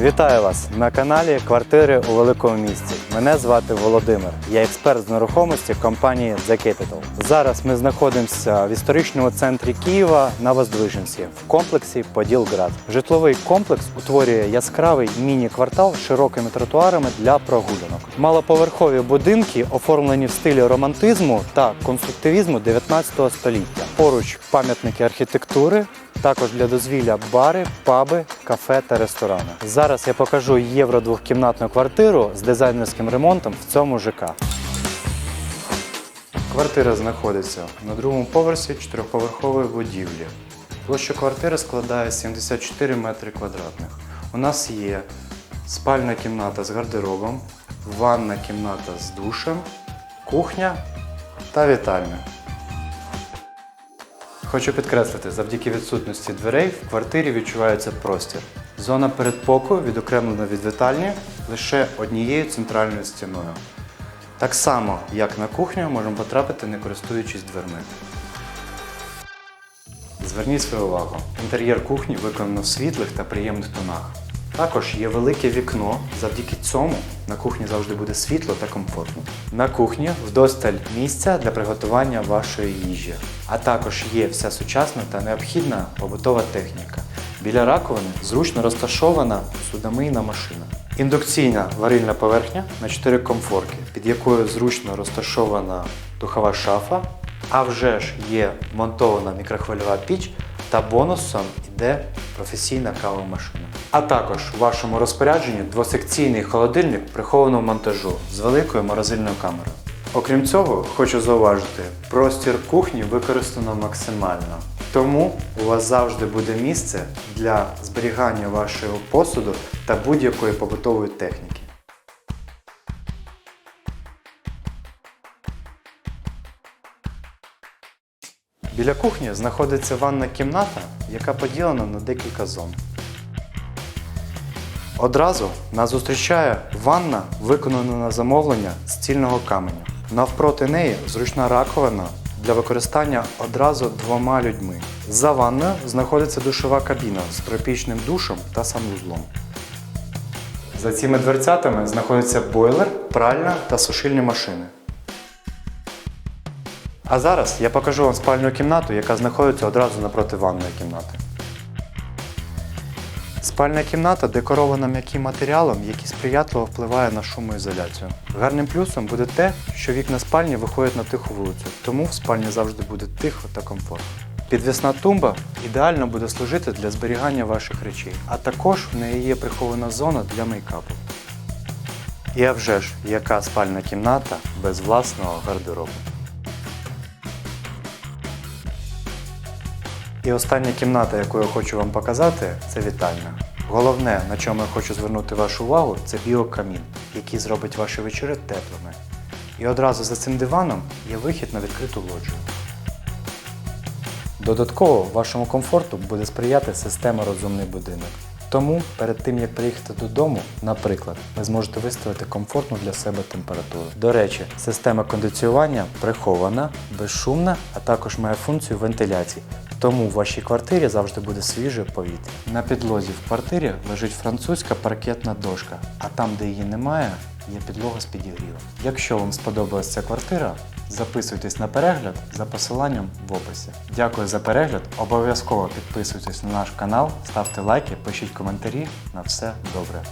Вітаю вас на каналі Квартири у великому місті. Мене звати Володимир. Я експерт з нерухомості компанії The Capital. Зараз ми знаходимося в історичному центрі Києва на Воздвиженці в комплексі Поділград. Житловий комплекс утворює яскравий міні-квартал з широкими тротуарами для прогулянок. Малоповерхові будинки оформлені в стилі романтизму та конструктивізму 19 століття. Поруч пам'ятники архітектури, також для дозвілля бари, паби, кафе та ресторани. Зараз я покажу євро двохкімнатну квартиру з дизайнерським ремонтом в цьому ЖК. Квартира знаходиться на другому поверсі чотирьохповерхової будівлі. Площа квартири складає 74 метри квадратних. У нас є спальна кімната з гардеробом, ванна кімната з душем, кухня та вітальня. Хочу підкреслити, завдяки відсутності дверей в квартирі відчувається простір. Зона передпокою відокремлена від вітальні лише однією центральною стіною. Так само, як на кухню, можемо потрапити, не користуючись дверми. Зверніть свою увагу. Інтер'єр кухні виконано в світлих та приємних тонах. Також є велике вікно. Завдяки цьому на кухні завжди буде світло та комфортно. На кухні вдосталь місця для приготування вашої їжі, а також є вся сучасна та необхідна побутова техніка. Біля раковини зручно розташована судомийна машина. Індукційна варильна поверхня на 4 комфорки, під якою зручно розташована духова шафа, а вже ж є монтована мікрохвильова піч та бонусом йде професійна кавомашина. А також в вашому розпорядженні двосекційний холодильник прихованого монтажу з великою морозильною камерою. Окрім цього, хочу зауважити, простір кухні використано максимально. Тому у вас завжди буде місце для зберігання вашого посуду та будь-якої побутової техніки. Біля кухні знаходиться ванна кімната, яка поділена на декілька зон. Одразу нас зустрічає ванна, виконана на замовлення з цільного каменю. Навпроти неї зручна раковина для використання одразу двома людьми. За ванною знаходиться душова кабіна з тропічним душем та санвузлом. За цими дверцятами знаходиться бойлер, пральна та сушильні машини. А зараз я покажу вам спальну кімнату, яка знаходиться одразу напроти ванної кімнати. Спальна кімната декорована м'яким матеріалом, який сприятливо впливає на шумоізоляцію. Гарним плюсом буде те, що вікна спальні виходять на тиху вулицю, тому в спальні завжди буде тихо та комфортно. Підвісна тумба ідеально буде служити для зберігання ваших речей, а також в неї є прихована зона для мейкапу. І а вже ж, яка спальна кімната без власного гардеробу. І остання кімната, яку я хочу вам показати, це вітальня. Головне, на чому я хочу звернути вашу увагу, це біокамін, який зробить ваші вечори теплими. І одразу за цим диваном є вихід на відкриту лоджію. Додатково вашому комфорту буде сприяти система розумний будинок. Тому перед тим як приїхати додому, наприклад, ви зможете виставити комфортну для себе температуру. До речі, система кондиціювання прихована, безшумна, а також має функцію вентиляції. Тому в вашій квартирі завжди буде свіже повітря. На підлозі в квартирі лежить французька паркетна дошка, а там, де її немає, є підлога з підігрівом. Якщо вам сподобалася ця квартира, записуйтесь на перегляд за посиланням в описі. Дякую за перегляд. Обов'язково підписуйтесь на наш канал, ставте лайки, пишіть коментарі. На все добре.